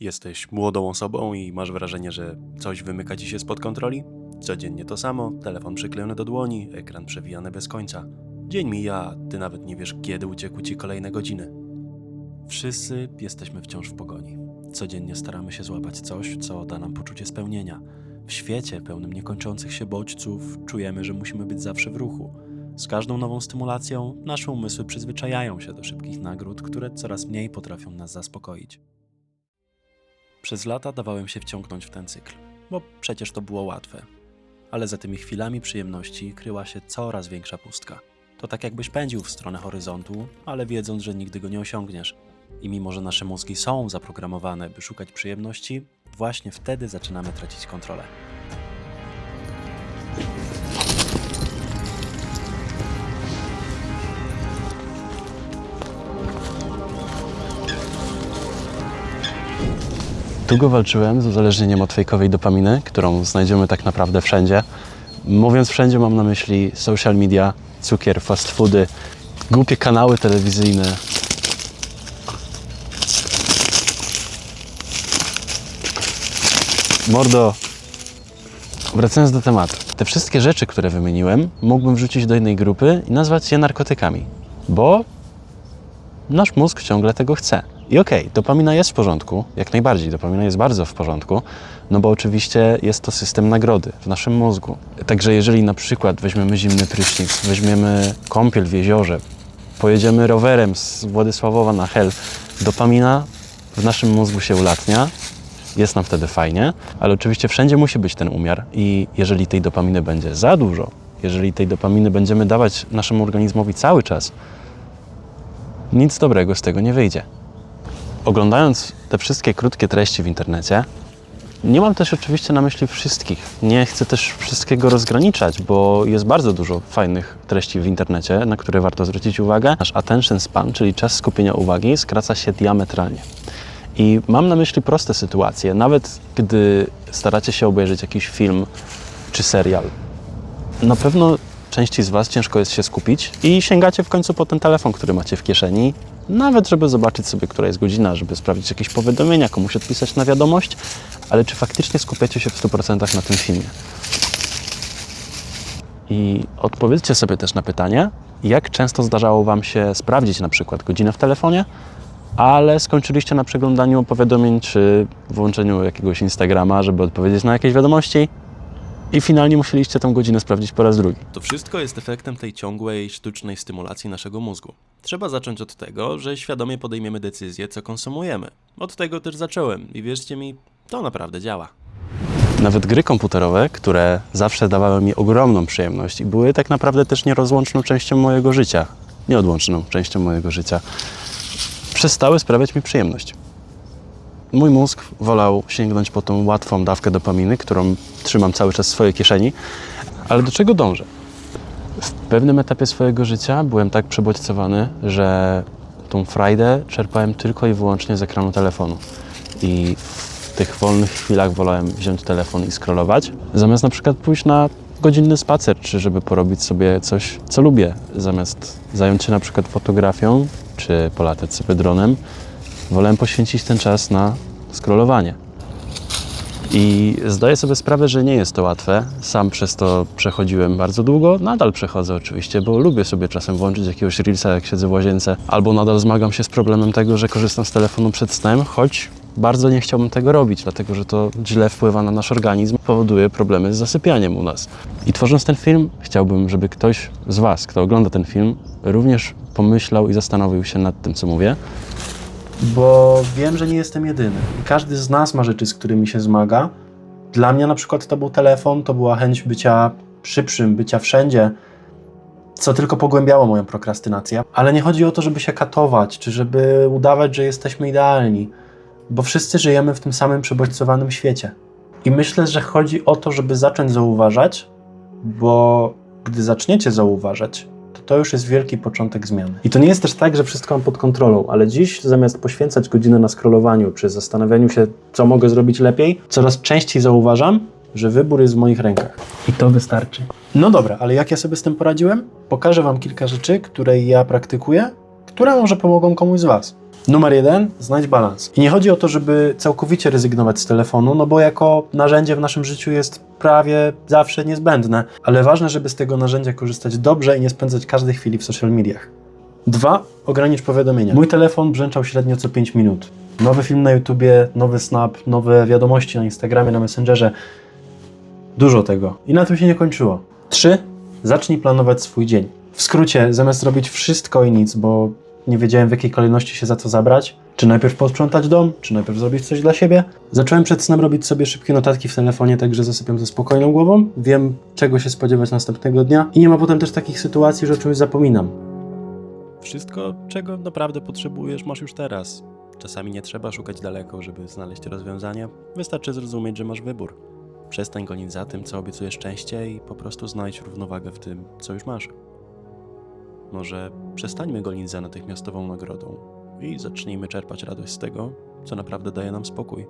Jesteś młodą osobą i masz wrażenie, że coś wymyka ci się spod kontroli? Codziennie to samo, telefon przyklejony do dłoni, ekran przewijany bez końca. Dzień mija, a ty nawet nie wiesz, kiedy uciekły ci kolejne godziny. Wszyscy jesteśmy wciąż w pogoni. Codziennie staramy się złapać coś, co da nam poczucie spełnienia. W świecie pełnym niekończących się bodźców czujemy, że musimy być zawsze w ruchu. Z każdą nową stymulacją nasze umysły przyzwyczajają się do szybkich nagród, które coraz mniej potrafią nas zaspokoić. Przez lata dawałem się wciągnąć w ten cykl, bo przecież to było łatwe. Ale za tymi chwilami przyjemności kryła się coraz większa pustka. To tak jakbyś pędził w stronę horyzontu, ale wiedząc, że nigdy go nie osiągniesz. I mimo, że nasze mózgi są zaprogramowane, by szukać przyjemności, właśnie wtedy zaczynamy tracić kontrolę. Długo walczyłem z uzależnieniem od fejkowej dopaminy, którą znajdziemy tak naprawdę wszędzie. Mówiąc wszędzie, mam na myśli social media, cukier, fast foody, głupie kanały telewizyjne. Mordo, wracając do tematu. Te wszystkie rzeczy, które wymieniłem, mógłbym wrzucić do jednej grupy i nazwać je narkotykami, bo nasz mózg ciągle tego chce. I okej, dopamina jest w porządku, jak najbardziej, dopamina jest bardzo w porządku, no bo oczywiście jest to system nagrody w naszym mózgu. Także jeżeli na przykład weźmiemy zimny prysznic, weźmiemy kąpiel w jeziorze, pojedziemy rowerem z Władysławowa na Hel, dopamina w naszym mózgu się ulatnia, jest nam wtedy fajnie, ale oczywiście wszędzie musi być ten umiar i jeżeli tej dopaminy będzie za dużo, jeżeli tej dopaminy będziemy dawać naszemu organizmowi cały czas, nic dobrego z tego nie wyjdzie. Oglądając te wszystkie krótkie treści w internecie, nie mam też oczywiście na myśli wszystkich. Nie chcę też wszystkiego rozgraniczać, bo jest bardzo dużo fajnych treści w internecie, na które warto zwrócić uwagę. Nasz attention span, czyli czas skupienia uwagi, skraca się diametralnie. I mam na myśli proste sytuacje. Nawet gdy staracie się obejrzeć jakiś film czy serial, na pewno części z Was ciężko jest się skupić i sięgacie w końcu po ten telefon, który macie w kieszeni, nawet żeby zobaczyć sobie, która jest godzina, żeby sprawdzić jakieś powiadomienia, komuś odpisać na wiadomość, ale czy faktycznie skupiacie się w 100% na tym filmie? I odpowiedzcie sobie też na pytanie, jak często zdarzało Wam się sprawdzić na przykład godzinę w telefonie, ale skończyliście na przeglądaniu powiadomień czy włączeniu jakiegoś Instagrama, żeby odpowiedzieć na jakieś wiadomości i finalnie musieliście tę godzinę sprawdzić po raz drugi. To wszystko jest efektem tej ciągłej, sztucznej stymulacji naszego mózgu. Trzeba zacząć od tego, że świadomie podejmiemy decyzję, co konsumujemy. Od tego też zacząłem i wierzcie mi, to naprawdę działa. Nawet gry komputerowe, które zawsze dawały mi ogromną przyjemność i były tak naprawdę też nierozłączną częścią mojego życia, nieodłączną częścią mojego życia, przestały sprawiać mi przyjemność. Mój mózg wolał sięgnąć po tą łatwą dawkę dopaminy, którą trzymam cały czas w swojej kieszeni, ale do czego dążę? W pewnym etapie swojego życia byłem tak przebodźcowany, że tą frajdę czerpałem tylko i wyłącznie z ekranu telefonu. I w tych wolnych chwilach wolałem wziąć telefon i scrollować, zamiast na przykład pójść na godzinny spacer, czy żeby porobić sobie coś, co lubię, zamiast zająć się na przykład fotografią, czy polatać sobie dronem, wolałem poświęcić ten czas na scrollowanie. I zdaję sobie sprawę, że nie jest to łatwe. Sam przez to przechodziłem bardzo długo. Nadal przechodzę oczywiście, bo lubię sobie czasem włączyć jakiegoś reelsa, jak siedzę w łazience, albo nadal zmagam się z problemem tego, że korzystam z telefonu przed snem, choć bardzo nie chciałbym tego robić, dlatego że to źle wpływa na nasz organizm, powoduje problemy z zasypianiem u nas. I tworząc ten film, chciałbym, żeby ktoś z Was, kto ogląda ten film, również pomyślał i zastanowił się nad tym, co mówię, bo wiem, że nie jestem jedyny. Każdy z nas ma rzeczy, z którymi się zmaga. Dla mnie na przykład to był telefon, to była chęć bycia szybszym, bycia wszędzie, co tylko pogłębiało moją prokrastynację. Ale nie chodzi o to, żeby się katować, czy żeby udawać, że jesteśmy idealni, bo wszyscy żyjemy w tym samym przebodźcowanym świecie. I myślę, że chodzi o to, żeby zacząć zauważać, bo gdy zaczniecie zauważać, to już jest wielki początek zmiany. I to nie jest też tak, że wszystko mam pod kontrolą, ale dziś zamiast poświęcać godzinę na scrollowaniu czy zastanawianiu się, co mogę zrobić lepiej, coraz częściej zauważam, że wybór jest w moich rękach. I to wystarczy. No dobra, ale jak ja sobie z tym poradziłem? Pokażę Wam kilka rzeczy, które ja praktykuję, które może pomogą komuś z Was. Numer jeden, znajdź balans. I nie chodzi o to, żeby całkowicie rezygnować z telefonu, no bo jako narzędzie w naszym życiu jest prawie zawsze niezbędne, ale ważne, żeby z tego narzędzia korzystać dobrze i nie spędzać każdej chwili w social mediach. Dwa, ogranicz powiadomienia. Mój telefon brzęczał średnio co 5 minut. Nowy film na YouTubie, nowy snap, nowe wiadomości na Instagramie, na Messengerze. Dużo tego. I na tym się nie kończyło. Trzy, zacznij planować swój dzień. W skrócie, zamiast robić wszystko i nic, bo nie wiedziałem w jakiej kolejności się za to zabrać, czy najpierw posprzątać dom, czy najpierw zrobić coś dla siebie, zacząłem przed snem robić sobie szybkie notatki w telefonie, tak że zasypiam ze spokojną głową, wiem czego się spodziewać następnego dnia i nie ma potem też takich sytuacji, że o czymś zapominam. Wszystko, czego naprawdę potrzebujesz, masz już teraz. Czasami nie trzeba szukać daleko, żeby znaleźć rozwiązania. Wystarczy zrozumieć, że masz wybór. Przestań gonić za tym, co obiecuje szczęście i po prostu znajdź równowagę w tym, co już masz. Może przestańmy gonić za natychmiastową nagrodą i zacznijmy czerpać radość z tego, co naprawdę daje nam spokój.